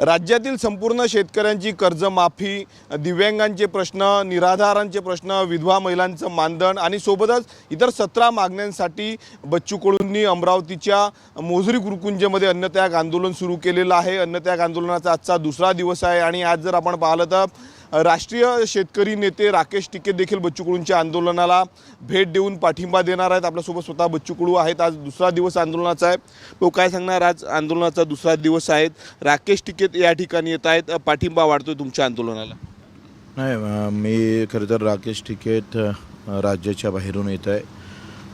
राज्यातील संपूर्ण शेतकऱ्यांची कर्जमाफी दिव्यांगांचे प्रश्न निराधारांचे प्रश्न विधवा महिलांचं मानधन आणि सोबतच इतर सतरा मागण्यांसाठी बच्चू कडूंनी अमरावतीच्या मोजरी गुरुकुंजमध्ये अन्नत्याग आंदोलन सुरू केलेलं आहे. अन्नत्याग आंदोलनाचा आजचा दुसरा दिवस आहे आणि आज जर आपण पाहिलं तर राष्ट्रीय शेतकरी नेते राकेश टिकेत देखील बच्चू कडूंच्या आंदोलनाला भेट देऊन पाठिंबा देणार आहेत. आपल्यासोबत स्वतः बच्चू कडू आहेत. आज दुसरा दिवस आंदोलनाचा आहे. तो काय सांगणार? आज आंदोलनाचा दुसरा दिवस आहेत राकेश टिकेत या ठिकाणी येत आहेत. पाठिंबा वाढतोय तुमच्या आंदोलनाला. नाही मी खरं तर राकेश टिकेत राज्याच्या बाहेरून येत आहे.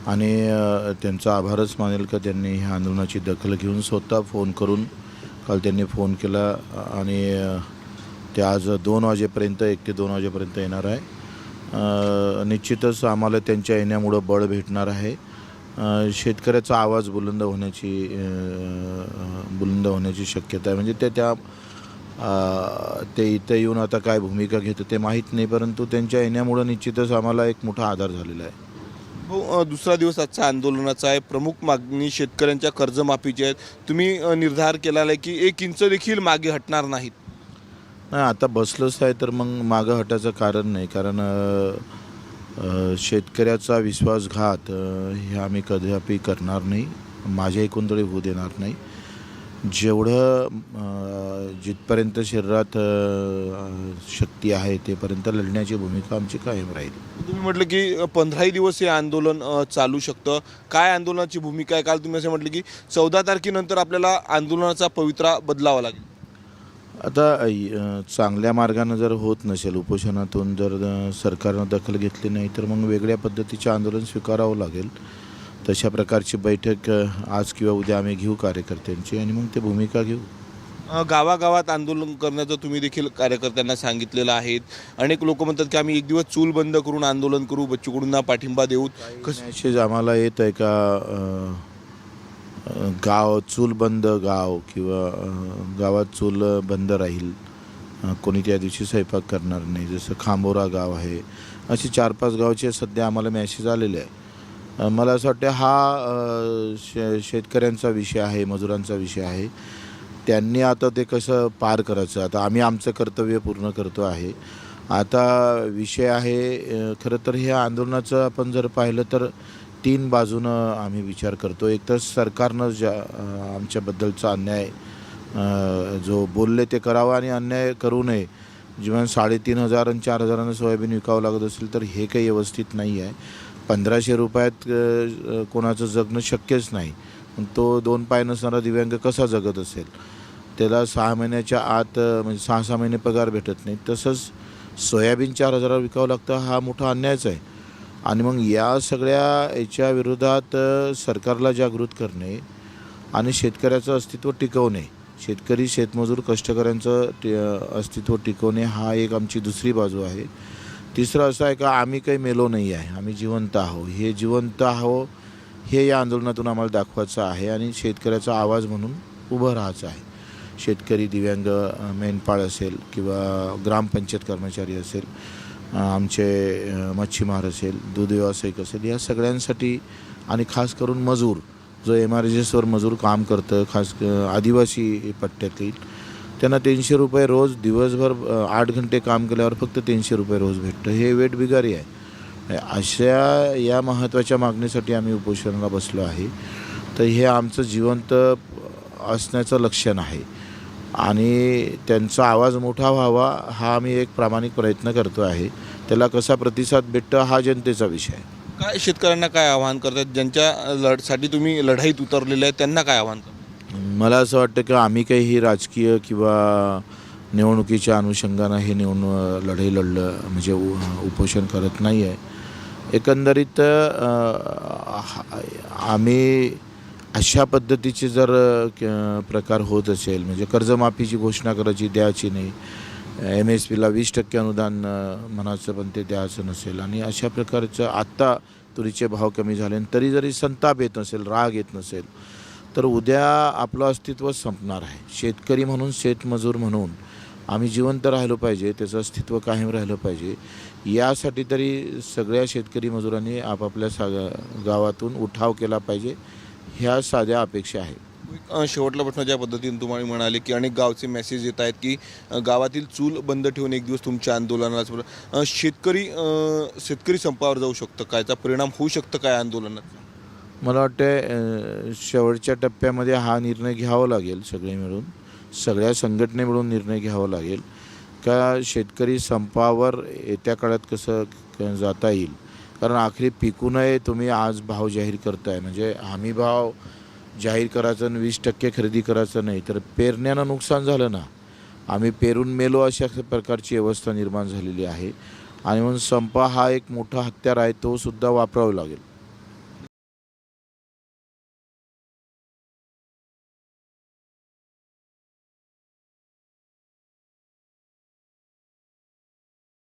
आणि त्यांचा आभारच मानेल का त्यांनी ह्या आंदोलनाची दखल घेऊन स्वतः फोन करून काल त्यांनी फोन केला. आणि ते आज दोन वाजेपर्यंत एक ते दोन वाजेपर्यंत येणार आहे. निश्चितच आम्हाला त्यांच्या येण्यामुळं बळ भेटणार आहे. शेतकऱ्याचा आवाज बुलंद होण्याची बुलंद होण्याची शक्यता आहे. म्हणजे ते त्या ते इथं येऊन आता काय भूमिका घेतं ते माहीत नाही परंतु त्यांच्या येण्यामुळं निश्चितच आम्हाला एक मोठा आधार झालेला आहे. हो दुसरा दिवस आजचा आंदोलनाचा आहे. प्रमुख मागणी शेतकऱ्यांच्या कर्जमाफीची आहेत तुम्ही निर्धार केलेला आहे की एक इंच देखील मागे हटणार नाहीत. नाही आता बसलंच आहे तर मग मागं हटायचं कारण नाही. कारण अ, शेतकऱ्याचा विश्वासघात अ, हे आम्ही कदापि करणार नाही. माझ्या एकूण तरी होऊ देणार नाही. जेवढं अ, जिथपर्यंत शरीरात अ, शक्ती आहे तेपर्यंत लढण्याची भूमिका आमची कायम राहील. तुम्ही म्हटलं की पंधराही दिवस हे आंदोलन अ, चालू शकतं. काय आंदोलनाची भूमिका आहे? काल तुम्ही असं म्हटलं की चौदा तारखेनंतर आपल्याला आंदोलनाचा पवित्रा बदलावा लागेल. आता चांगल्या मार्गानं जर होत नसेल उपोषणातून जर सरकारनं दखल घेतली नाही तर मग वेगळ्या पद्धतीचे आंदोलन स्वीकारावं लागेल. तशा प्रकारची बैठक आज किंवा उद्या आम्ही घेऊ कार्यकर्त्यांची आणि मग ते भूमिका घेऊ. गावागावात आंदोलन करण्याचं तुम्ही देखील कार्यकर्त्यांना सांगितलेलं आहे. अनेक लोक म्हणतात की आम्ही एक दिवस चूल बंद करून आंदोलन करू बच्चूकडूंना पाठिंबा देऊ. कसं आम्हाला येत आहे का गाव चूल बंद गाव किंवा गावात चूल बंद राहील कोणी त्या दिवशी स्वयंपाक करणार नाही. जसं खांबोरा गाव आहे असे चार पाच गावचे सध्या आम्हाला मॅसेज आलेले आहे मला असं वाटतं हा शे शेतकऱ्यांचा विषय आहे मजुरांचा विषय आहे. त्यांनी आता ते कसं पार करायचं? आता आम्ही आमचं कर्तव्य पूर्ण करतो आहे. आता विषय आहे खरं तर ह्या आंदोलनाचं आपण जर पाहिलं तर तीन बाजूनं आम्ही विचार करतो. एक तर सरकारनं ज्या आमच्याबद्दलचा अन्याय जो बोलले ते करावं आणि अन्याय करू नये. जेव्हा साडेतीन हजार आणि चार हजारानं सोयाबीन विकावं लागत असेल तर हे काही व्यवस्थित नाही आहे. पंधराशे रुपयात कोणाचं जगणं शक्यच नाही. पण तो दोन पाय नसणारा दिव्यांग कसा जगत असेल? त्याला सहा महिन्याच्या आत म्हणजे सहा सहा महिने पगार भेटत नाही तसंच सोयाबीन चार हजारावर विकावं लागतं हा मोठा अन्यायच आहे. आणि मग या सगळ्या याच्या विरोधात सरकारला जागृत करणे आणि शेतकऱ्याचं अस्तित्व टिकवणे. शेतकरी शेतमजूर कष्टकऱ्यांचं टे अस्तित्व टिकवणे हा एक आमची दुसरी बाजू आहे. तिसरं असं आहे का आम्ही काही मेलो नाही आहे. आम्ही जिवंत आहो हे जिवंत आहो हे या आंदोलनातून आम्हाला दाखवायचं आहे आणि शेतकऱ्याचा आवाज म्हणून उभं राहायचं आहे. शेतकरी दिव्यांग मेंढपाळ असेल किंवा ग्रामपंचायत कर्मचारी असेल आमचे मच्छीमार असेल दूध व्यावसायिक असेल या सगळ्यांसाठी आणि खास करून मजूर जो एम आर एसवर मजूर काम करतं खास क- आदिवासी पट्ट्यातील त्यांना तीनशे रुपये रोज दिवसभर आठ घंटे काम केल्यावर फक्त तीनशे रुपये रोज भेटतं. हे वेट बिगारी आहे. अशा या महत्त्वाच्या मागणीसाठी आम्ही उपोषणाला बसलो आहे. तर हे आमचं जिवंत असण्याचं लक्षण आहे. आणि त्यांचा आवाज मोठा व्हावा हा आम्ही एक प्रामाणिक प्रयत्न करतो आहे. त्याला कसा प्रतिसाद भेटतो हा जनतेचा विषय. आहे काय शेतकऱ्यांना काय आवाहन करतात? ज्यांच्या लढसाठी तुम्ही लढाईत उतरलेले आहेत त्यांना काय आवाहन करतात? मला असं वाटतं की आम्ही काही ही राजकीय किंवा निवडणुकीच्या अनुषंगानं हे निवडणूक लढाई लढलं म्हणजे उ- उपोषण करत नाही आहे एकंदरीत अ, आम्ही अशा पद्धतीचे जर क- प्रकार होत असेल म्हणजे कर्जमाफीची घोषणा करायची द्यायची नाही एम एस पीला वीस टक्के अनुदान म्हणायचं पण ते द्यायचं नसेल आणि अशा प्रकारचं आत्ता तुरीचे भाव कमी झाले आणि तरी जरी संताप येत नसेल राग येत नसेल तर उद्या आपलं अस्तित्व संपणार आहे. शेतकरी म्हणून शेतमजूर म्हणून आम्ही जिवंत राहिलो पाहिजे त्याचं अस्तित्व कायम राहिलं पाहिजे. यासाठी तरी सगळ्या शेतकरी मजुरांनी आपापल्या सा गावातून उठाव केला पाहिजे. ह्या साध्या अपेक्षा आहेत. शेवटला प्रश्न ज्या पद्धतीने तुम्हाला म्हणाले की अनेक गावचे मेसेज येत आहेत की गावातील चूल बंद ठेवून एक दिवस तुमच्या आंदोलनाला शेतकरी शेतकरी संपावर जाऊ शकतं काय याचा परिणाम होऊ शकतं काय आंदोलनाचा? मला वाटतं शेवटच्या टप्प्यामध्ये हा निर्णय घ्यावा लागेल सगळे मिळून. सगळ्या संघटने मिळून निर्णय घ्यावा लागेल. का शेतकरी संपावर येत्या काळात कसं जाता येईल? कारण आखरी पिकूनही तुम्ही आज भाव जाहीर करताय. म्हणजे हमी भाव जाहीर करायचं आणि वीस टक्के खरेदी करायचं नाही तर पेरण्यानं नुकसान झालं ना. आम्ही पेरून मेलो अशा प्रकारची अवस्था निर्माण झालेली आहे. आणि म्हणून संप हा एक मोठा हत्यार आहे तो सुद्धा वापरावा लागेल.